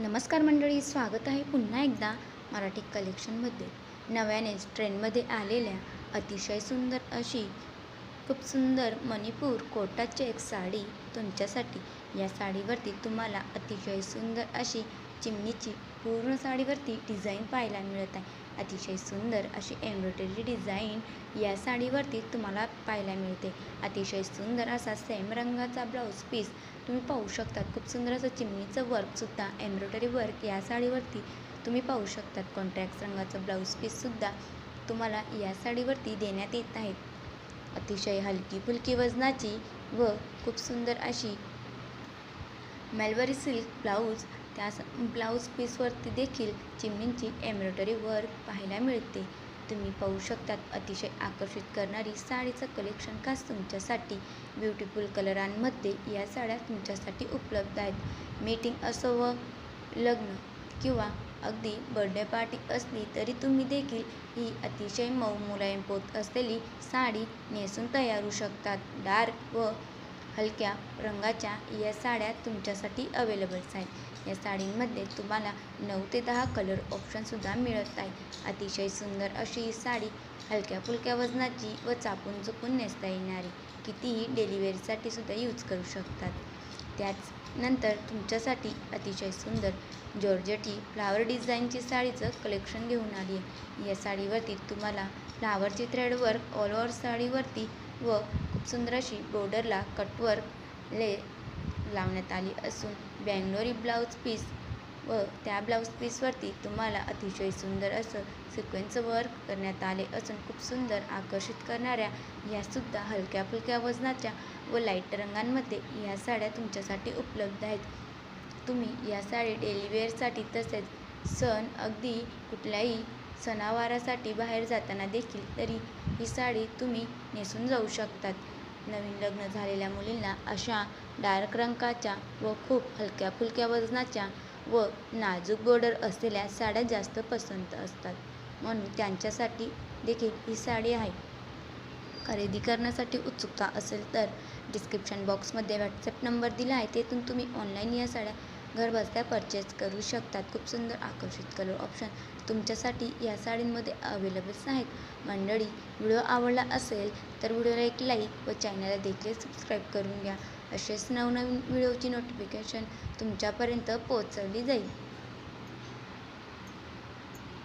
नमस्कार मंडळी स्वागत आहे पुन्हा एकदा मराठी कलेक्शनमध्ये नव्यानेच ट्रेंडमध्ये आलेल्या अतिशय सुंदर अशी खूप सुंदर मणिपूर कोटाची एक साडी तुमच्यासाठी या साडीवरती तुम्हाला अतिशय सुंदर अशी चिमणीची पूर्ण साडीवरती डिझाईन पाहायला मिळत आहे. अतिशय सुंदर अशी एम्ब्रॉयडरी डिझाईन या साडीवरती तुम्हाला पाहायला मिळते. अतिशय सुंदर असा सेम रंगाचा ब्लाऊज पीस तुम्ही पाहू शकतात. खूप सुंदर असं चिमणीचं वर्कसुद्धा एम्ब्रॉयडरी वर्क या साडीवरती तुम्ही पाहू शकतात. कॉन्ट्रॅक्ट रंगाचं ब्लाऊज पीससुद्धा तुम्हाला या साडीवरती देण्यात येत आहेत अतिशय हलकी फुलकी वजनाची व खूप सुंदर अशी मेलवरी सिल्क ब्लाऊज त्या ब्लाऊज पीसवरती देखील चिमणींची एम्ब्रॉयडरी वर्क पाहायला मिळते. तुम्ही पाहू शकतात अतिशय आकर्षित करणारी साडीचं कलेक्शन खास तुमच्यासाठी. ब्युटिफुल कलरांमध्ये या साड्या तुमच्यासाठी उपलब्ध आहेत. मीटिंग असो व लग्न किंवा अगदी बर्थडे पार्टी असली तरी तुम्ही देखील ही अतिशय मऊ मुलायम पोत असलेली साडी नेसून तयार होऊ शकतात. डार्क व हलक्या रंगाच्या या साड्या तुमच्यासाठी अवेलेबल्स आहेत. या साडींमध्ये तुम्हाला नऊ ते दहा कलर ऑप्शनसुद्धा मिळत आहे अतिशय सुंदर अशी ही साडी हलक्या फुलक्या वजनाची व चापून चुकून नेसता येणारी. कितीही डेलिव्हरीसाठी सुद्धा यूज करू शकतात. त्याचनंतर तुमच्यासाठी अतिशय सुंदर जॉर्जेटी फ्लावर डिझाईनची साडीचं कलेक्शन घेऊन आली आहे. या साडीवरती तुम्हाला फ्लावरची थ्रेडवर्क ऑल ओव्हर साडीवरती व खूप सुंदर अशी बॉर्डरला कटवर्क ले लावण्यात आली असून बँगलोरी ब्लाऊज पीस व त्या ब्लाऊज पीसवरती तुम्हाला अतिशय सुंदर असं सिक्वेन्स वर्क करण्यात आले असून खूप सुंदर आकर्षित करणाऱ्या ह्यासुद्धा हलक्या फुलक्या वजनाच्या व लाइट रंगांमध्ये या साड्या तुमच्यासाठी उपलब्ध आहेत. तुम्ही या साडी डेलिवेअरसाठी तसेच सण अगदी कुठल्याही सणावारासाठी बाहेर जाताना देखील तरी ही साडी तुम्ही नेसून जाऊ शकतात. नवीन लग्न झालेल्या मुलींना अशा डार्क रंगाच्या व खूप हलक्या फुलक्या वजनाच्या व नाजूक बॉर्डर असलेल्या साड्या जास्त पसंत असतात. म्हणून त्यांच्यासाठी देखील ही साडी आहे. खरेदी करण्यासाठी उत्सुकता असेल तर डिस्क्रिप्शन बॉक्समध्ये व्हॉट्सअप नंबर दिला आहे. तेथून तुम्ही ऑनलाईन या साड्या घरबसल्या परचेस करू शकतात. खूप सुंदर आकर्षित कलर ऑप्शन तुमच्यासाठी या साडींमध्ये अवेलेबल्स आहेत. मंडळी व्हिडिओ आवडला असेल तर व्हिडिओला एक लाईक व चॅनलला देखील सबस्क्राईब करून घ्या. असेच नवनवीन व्हिडिओची नोटिफिकेशन तुमच्यापर्यंत पोहोचवली जाईल.